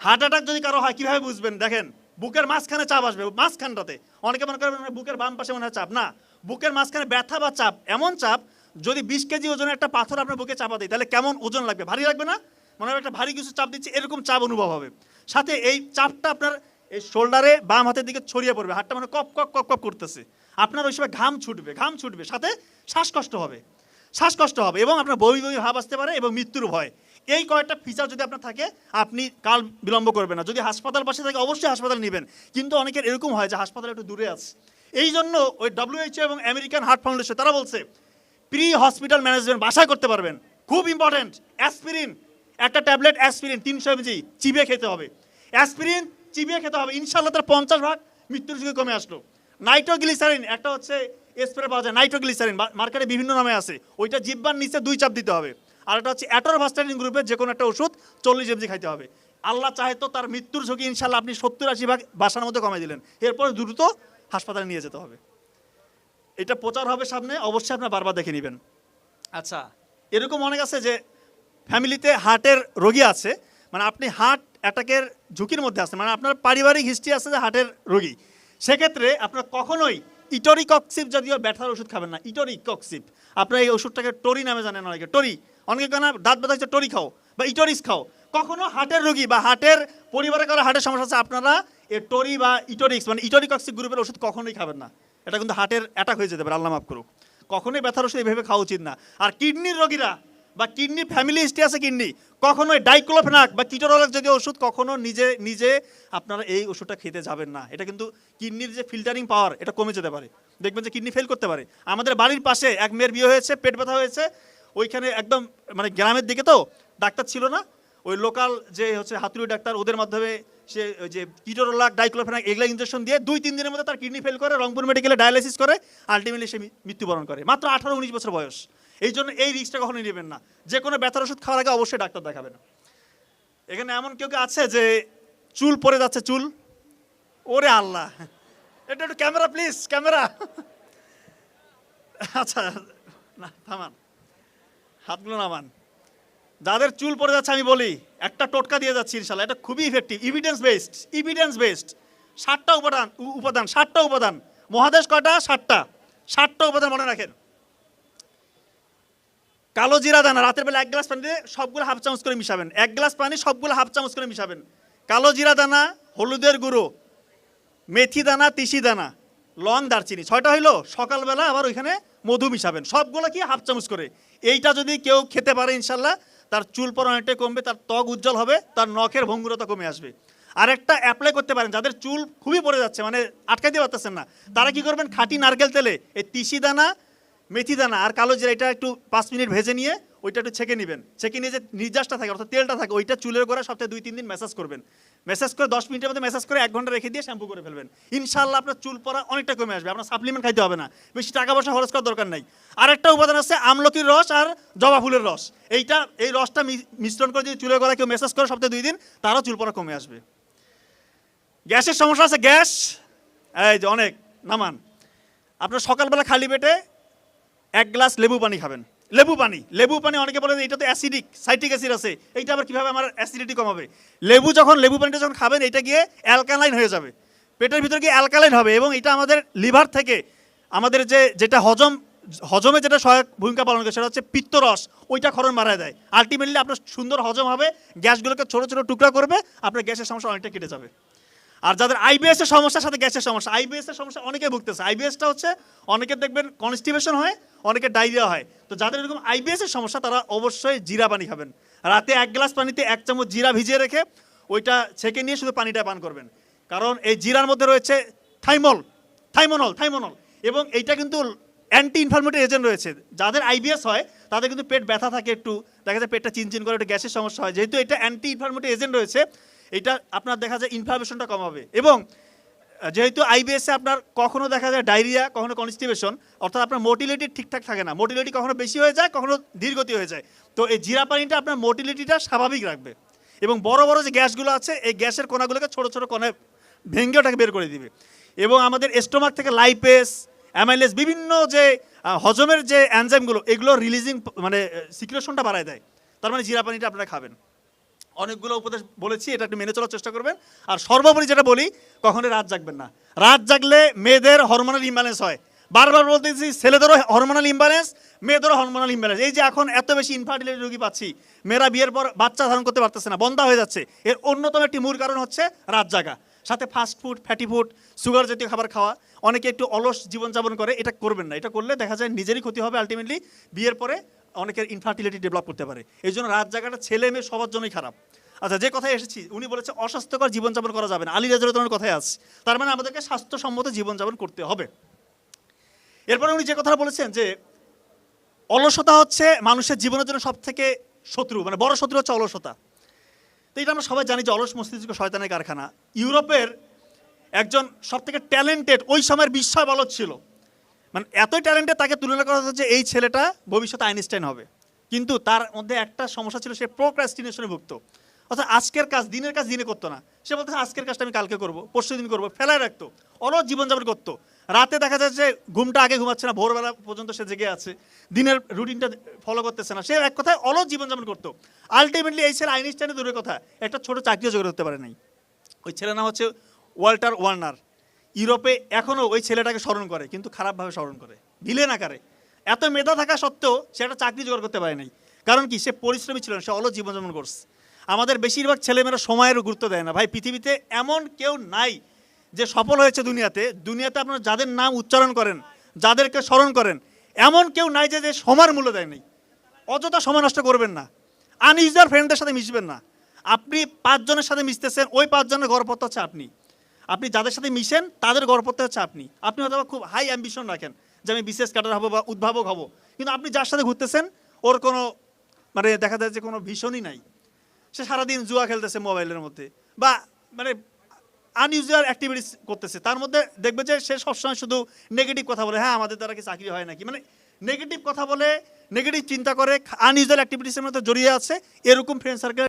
Heart attack যদি কারও হয়, কীভাবে বুঝবেন? দেখেন, বুকের মাঝখানে চাপ আসবে, মাঝখানটাতে। অনেকে মনে করেন মানে বুকের বাম পাশে মনে হয় চাপ। না, বুকের মাঝখানে ব্যথা বা চাপ, এমন চাপ, যদি বিশ কেজি ওজনের একটা পাথর আপনার বুকে চাপা দিই তাহলে কেমন ওজন লাগবে? ভারী লাগবে না? মনে হয় একটা ভারী কিছু চাপ দিচ্ছে, এরকম চাপ অনুভব হবে। সাথে এই চাপটা আপনার এই শোল্ডারে বাম হাতের দিকে ছড়িয়ে পড়বে, হাতটা মানে কপ কপ কপ কপ করতেছে। আপনার ওই সময় ঘাম ছুটবে ঘাম ছুটবে, সাথে শ্বাসকষ্ট হবে। শ্বাসকষ্ট হবে এবং আপনার বমি বমি ভাব আসতে পারে এবং মৃত্যুর ভয়। এই কয়েকটা ফিচার যদি আপনার থাকে, আপনি কাল বিলম্ব করবেন না। যদি হাসপাতাল পাশে থাকে, অবশ্যই হাসপাতাল নেবেন। কিন্তু অনেকের এরকম হয় যে হাসপাতাল একটু দূরে আছে। এই জন্য ওই ডব্লিউএইচও এবং আমেরিকান হার্ট ফাউন্ডেশন তারা বলছে প্রি হসপিটাল ম্যানেজমেন্ট বাসায় করতে পারবেন। খুব ইম্পর্টেন্ট অ্যাসপিরিন একটা ট্যাবলেট অ্যাসপিরিন তিনশো এমজি চিবিয়ে খেতে হবে। অ্যাসপিরিন চিবিয়ে খেতে হবে। ইনশাল্লাহ তার পঞ্চাশ ভাগ মৃত্যুর যুগে কমে আসলো। নাইট্রোগ্লিসারিন একটা হচ্ছে স্প্রে পাওয়া যায়, নাইট্রোগ্লিসারিন মার্কেটে বিভিন্ন নামে আছে। ওইটা জিব্বার নিচে দুই চাপ দিতে হবে। আর এটা হচ্ছে অ্যাটোরভাস্টারিন গ্রুপের যে কোনো একটা ওষুধ চল্লিশ এমজি খাইতে হবে। আল্লাহ চাহে তো তার মৃত্যুর ঝুঁকি ইনশাল্লাহ আপনি সত্তর আশি ভাগ বাসার মধ্যে কমে দিলেন। এরপর দ্রুত হাসপাতালে নিয়ে যেতে হবে। এটা প্রচার হবে সামনে, অবশ্যই আপনার বারবার দেখে নেবেন। আচ্ছা এরকম অনেক আছে যে ফ্যামিলিতে হার্টের রোগী আছে মানে আপনি হার্ট অ্যাটাকের ঝুঁকির মধ্যে আছেন মানে আপনার পারিবারিক হিস্ট্রি আছে যে হার্টের রোগী। সেক্ষেত্রে আপনার কখনোই ইটোরিকক্সিপ জাতীয় ব্যথার ওষুধ খাবেন না ইটোরিকক্সিপ আপনার এই ওষুধটাকে টরি নামে জানেন অনেকে। টরি, অনেকে কেন দাঁত ব্যথা হচ্ছে, টরি খাও বা ইটোরিস খাও। কখনো হার্টের রোগী বা হার্টের পরিবারে কারও হার্টের সমস্যা আছে, আপনারা এ টরি বা ইটোরিক্স মানে ইটোরিকক্সিপ গ্রুপের ওষুধ কখনোই খাবেন না। এটা কিন্তু হার্টের অ্যাটাক হয়ে যেতে পারে, আল্লাহ মাফ করুক। কখনোই ব্যথার ওষুধ এইভাবে খাওয়া উচিত না। আর কিডনির রোগীরা বা কিডনি ফ্যামিলি হিস্ট্রি আছে কিডনি, কখনোই ডাইক্লোফেনাক বা কিটোরোলাক জাতীয় ওষুধ কখনো নিজে নিজে আপনারা এই ওষুধটা খেতে যাবেন না। এটা কিন্তু কিডনির যে ফিল্টারিং পাওয়ার এটা কমে যেতে পারে। দেখবেন যে কিডনি ফেল করতে পারে। আমাদের বাড়ির পাশে এক মেয়ের বিয়ে হয়েছে, পেট ব্যথা হয়েছে। ওইখানে একদম মানে গ্রামের দিকে তো, ডাক্তার ছিল না। ওই লোকাল যে হচ্ছে হাতুড়ি ডাক্তার, ওদের মাধ্যমে সে ওই যে কিটোরোলাক ডাইক্লোফেনাক এগুলা ইঞ্জেকশন দিয়ে দুই, তিন দিনের মধ্যে তার কিডনি ফেল করে, রংপুর মেডিকেলে ডায়ালিসিস করে আলটিমেটলি সে মৃত্যুবরণ করে। মাত্র আঠারো, উনিশ বছর বয়স। এই জন্য এই রিস্কটা কখনোই নেবেন না। যে কোনো ব্যথার ওষুধ খাওয়ার আগে অবশ্যই ডাক্তার দেখাবেন। এখানে এমন কেউ কেউ আছে যে চুল পড়ে যাচ্ছে, চুল? ওরে আল্লাহ। এটা একটু ক্যামেরা, প্লিজ, ক্যামেরা। আচ্ছা না, থামান। হাতগুলো নামান। যাদের চুল পড়ে যাচ্ছে, আমি বলি, একটা টোটকা দিয়ে যাচ্ছি ইনশাল্লাহ। এটা খুবই effective evidence based evidence based ষাটটা উপাদান উপাদান, ষাটটা উপাদান। মহাদেশ কয়টা? ষাটটা। ষাটটা উপাদান মনে রাখেন। কালো জিরা দানা, রাতের বেলা এক গ্লাস পানিতে সবগুলো হাফ চামচ করে মিশাবেন। এক গ্লাস পানি সবগুলো হাফ চামচ করে মিশাবেন। কালো জিরা দানা, হলুদের গুঁড়ো, মেথি দানা, তিসি দানা, লং দারচিনি, ছয়টা হইল সকালবেলা আবার ওইখানে মধু মিশাবেন। সবগুলো কি হাফ চামচ করে। এইটা যদি কেউ খেতে পারে ইনশাল্লাহ, তার চুল পর অনেকটাই কমবে, তার ত্বক উজ্জ্বল হবে, তার নখের ভঙ্গুরতা কমে আসবে। আর একটা অ্যাপ্লাই করতে পারেন, যাদের চুল খুবই পড়ে যাচ্ছে মানে আটকাইতে পারতেছেন না, তারা কি করবেন? খাঁটি নারকেল তেলে এই তিসি দানা মেথি দানা আর কালো জিরা, এটা একটু পাঁচ মিনিট ভেজে নিয়ে ওইটা একটু ছেঁকে নেবেন। ছেঁকে নিয়ে যে নির্যাসটা থাকে, অর্থাৎ তেলটা থাকে, ওইটা চুলের করে সপ্তাহে দুই, তিন দিন ম্যাসাজ করবেন। ম্যাসাজ করে দশ মিনিটের মধ্যে ম্যাসাজ করে এক ঘণ্টা রেখে দিয়ে শ্যাম্পু করে ফেলবেন। ইনশাল্লাহ আপনার চুল পড়া অনেকটা কমে আসবে, আপনার সাপ্লিমেন্ট খাইতে হবে না। বেশি টাকা পয়সা খরচ করার দরকার নাই। আরেকটা উপাদান আছে আমলকির রস আর জবা ফুলের রস। এইটা, এই রসটা মিশ্রণ করে যদি চুলের গলায় কেউ ম্যাসাজ করে সপ্তাহে দুই দিন, তারও চুল পড়া কমে আসবে। গ্যাসের সমস্যা আছে, গ্যাস। এই যে অনেক, নামান। আপনার সকালবেলা খালি পেটে এক গ্লাস লেবু পানি খাবেন। লেবু পানি লেবু পানি অনেকে বলে এটা তো অ্যাসিডিক সাইট্রিক অ্যাসিড আছে। এইটা আবার কীভাবে আমার অ্যাসিডিটি কমাবে লেবু যখন, লেবু পানিটা যখন খাবেন, এটা গিয়ে অ্যালকালাইন হয়ে যাবে। পেটের ভিতরে গিয়ে অ্যালকালাইন হবে এবং এটা আমাদের লিভার থেকে আমাদের যে, যেটা হজম, হজমে যেটা সহায়ক ভূমিকা পালন করে, সেটা হচ্ছে পিত্তরস। ওইটা খরণ বাড়ায় দেয়। আলটিমেটলি আপনার সুন্দর হজম হবে, গ্যাসগুলোকে ছোটো ছোটো টুকরা করবে, আপনার গ্যাসের সমস্যা অনেকটা কেটে যাবে। আর যাদের আইবিএসের সমস্যার সাথে গ্যাসের সমস্যা আইবিএসের সমস্যা অনেকে ভুগতেছে। আইবিএসটা হচ্ছে, অনেকে দেখবেন কনস্টিপেশন হয় অনেকে ডায়রিয়া হয়। তো যাদের এরকম আইবিএস এর সমস্যা, তারা অবশ্যই জিরা পানি খাবেন। রাতে এক গ্লাস পানিতে এক চামচ জিরা ভিজিয়ে রেখে ওইটা ছেঁকে নিয়ে শুধু পানিটা পান করবেন। কারণ এই জিরার মধ্যে রয়েছে থাইমল, থাইমোনল থাইমোনল। এবং এইটা কিন্তু অ্যান্টি ইনফ্লামেটরি এজেন্ট রয়েছে। যাদের আইবিএস হয়, তাদের কিন্তু পেট ব্যথা থাকে একটু। দেখা যায় পেটটা চিনচিন করে, একটু গ্যাসের সমস্যা হয়। যেহেতু এটা অ্যান্টি ইনফ্লামেটরি এজেন্ট রয়েছে এটা আপনার দেখা যায় ইনফ্লামেশনটা কমাবে এবং যেহেতু আইবিএসে আপনার কখনো দেখা যায় ডায়রিয়া, কখনো কনস্টিপেশন অর্থাৎ আপনার মোটিলিটি ঠিকঠাক থাকে না। মোটিলিটি কখনো বেশি হয়ে যায়, কখনো ধীরগতি হয়ে যায়। তো এই জিরা পানিটা আপনার মোটিলিটিটা স্বাভাবিক রাখবে। এবং বড় বড় যে গ্যাসগুলো আছে, এই গ্যাসের কণাগুলোকে ছোট ছোট কণায় ভেঙে ওটাকে বের করে দিবে। এবং আমাদের স্টোমাক থেকে লাইপেস অ্যামাইলেস বিভিন্ন যে হজমের যে অ্যানজাইমগুলো এগুলো রিলিজিং মানে সিক্রেশনটা বাড়ায় দেয়। তার মানে জিরা পানিটা আপনারা খাবেন। অনেকগুলো উপদেশ বলেছি, এটা একটু মেনে চলার চেষ্টা করবেন। আর সর্বোপরি যেটা বলি, কখনোই রাত জাগবেন না। রাত জাগলে মেয়েদের হরমোনাল ইমব্যালেন্স হয়। বারবার বলতেছি, ছেলেদেরও হরমোনাল ইমব্যালেন্স মেয়েদেরও হরমোনাল ইমব্যালেন্স এই যে এখন এত বেশি ইনফার্টিলিটি রোগী পাচ্ছি, মেয়েরা বিয়ের পর বাচ্চা ধারণ করতে পারতেছে না, বন্ধা হয়ে যাচ্ছে। এর অন্যতম একটি মূল কারণ হচ্ছে রাত জাগা। সাথে fast food fatty food sugar জাতীয় খাবার খাওয়া। অনেকে একটু অলস জীবনযাপন করে, এটা করবেন না। এটা করলে দেখা যায় নিজেরই ক্ষতি হবে আলটিমেটলি বিয়ের পরে অনেকের ইনফার্টিলিটি ডেভেলপ করতে পারে। এই জন্য রাত জাগাটা ছেলে মেয়ে সবার জন্যই খারাপ। আচ্ছা যে কথায় এসেছি, উনি বলেছে, অস্বাস্থ্যকর জীবনযাপন করা যাবে না। আলী রাজুর কথায় আছে তার মানে আমাদেরকে স্বাস্থ্যসম্মত জীবনযাপন করতে হবে। এরপরে উনি যে কথা বলেছেন যে, অলসতা হচ্ছে মানুষের জীবনের জন্য সব থেকে শত্রু মানে বড় শত্রু হচ্ছে অলসতা। তো এটা আমরা সবাই জানি যে অলস মস্তিষ্ক শয়তানের কারখানা। ইউরোপের একজন সব থেকে ট্যালেন্টেড ওই সময়ের বিস্ময় বলদ ছিল। মানে এতই ট্যালেন্টে তাকে তুলনা করা হচ্ছে যে এই ছেলেটা ভবিষ্যতে আইনস্টাইন হবে। কিন্তু তার মধ্যে একটা সমস্যা ছিল, সে প্রোক্রাস্টিনেশনে ভুগত। অর্থাৎ আজকের কাজ, দিনের কাজ দিনে করতো না। সে বলতে, আজকের কাজটা আমি কালকে করব, পরশু দিন করব। ফেলায় রাখতো, অলস জীবনযাপন করতো। রাতে দেখা যাচ্ছে ঘুমটা আগে ঘুমাচ্ছে না, ভোরবেলা পর্যন্ত সে জেগে আছে। দিনের রুটিনটা ফলো করতেছে না। সে এক কথায় অলস জীবনযাপন করতো। আলটিমেটলি এই ছেলে আইনস্টাইনের দূরের কথা। একটা ছোট চাকরিও জোগাড় করতে পারে নাই। ওই ছেলের নাম হচ্ছে ওয়াল্টার ওয়ার্নার। ইউরোপে এখনও ওই ছেলেটাকে স্মরণ করে, কিন্তু খারাপভাবে স্মরণ করে। ভিলেন আকারে। এত মেধা থাকা সত্ত্বেও সে একটা চাকরি জোগাড় করতে পারে নাই। কারণ কি? সে পরিশ্রমী ছিল না, সে অলস জীবনযাপন করছে। আমাদের বেশিরভাগ ছেলেমেয়েরা সময়েরও গুরুত্ব দেয় না। ভাই, পৃথিবীতে এমন কেউ নাই যে সফল হয়েছে দুনিয়াতে। দুনিয়াতে আপনারা যাদের নাম উচ্চারণ করেন, যাদেরকে স্মরণ করেন, এমন কেউ নাই যে যে সময়ের মূল্য দেয় নাই। অযথা সময় নষ্ট করবেন না। আনইউজার ফ্রেন্ডদের সাথে মিশবেন না। আপনি পাঁচজনের সাথে মিশতেছেন, ওই পাঁচজনের গড়পত্র হচ্ছে আপনি। আপনি যাদের সাথে মিশেন, তাদের গড়পত্র হচ্ছে আপনি। আপনি হয়তো খুব হাই অ্যাম্বিশন রাখেন যে আমি বিশেষ ক্যাডার হব বা উদ্ভাবক হব। কিন্তু আপনি যার সাথে ঘুরতেছেন, ওর কোনো মানে দেখা যায় যে কোনো ভীষণই নাই। সে সারাদিন জুয়া খেলতেছে মোবাইলের মধ্যে বা মানে আনইউজুয়াল অ্যাক্টিভিটিস করতেছে। তার মধ্যে দেখবে যে সে সবসময় শুধু নেগেটিভ কথা বলে হ্যাঁ আমাদের দ্বারা কি চাকরি হয় নাকি? মানে নেগেটিভ কথা বলে নেগেটিভ চিন্তা করে আনইউজুয়াল অ্যাক্টিভিটিসের মধ্যে জড়িয়ে আছে, এরকম ফ্রেন্ড সার্কেল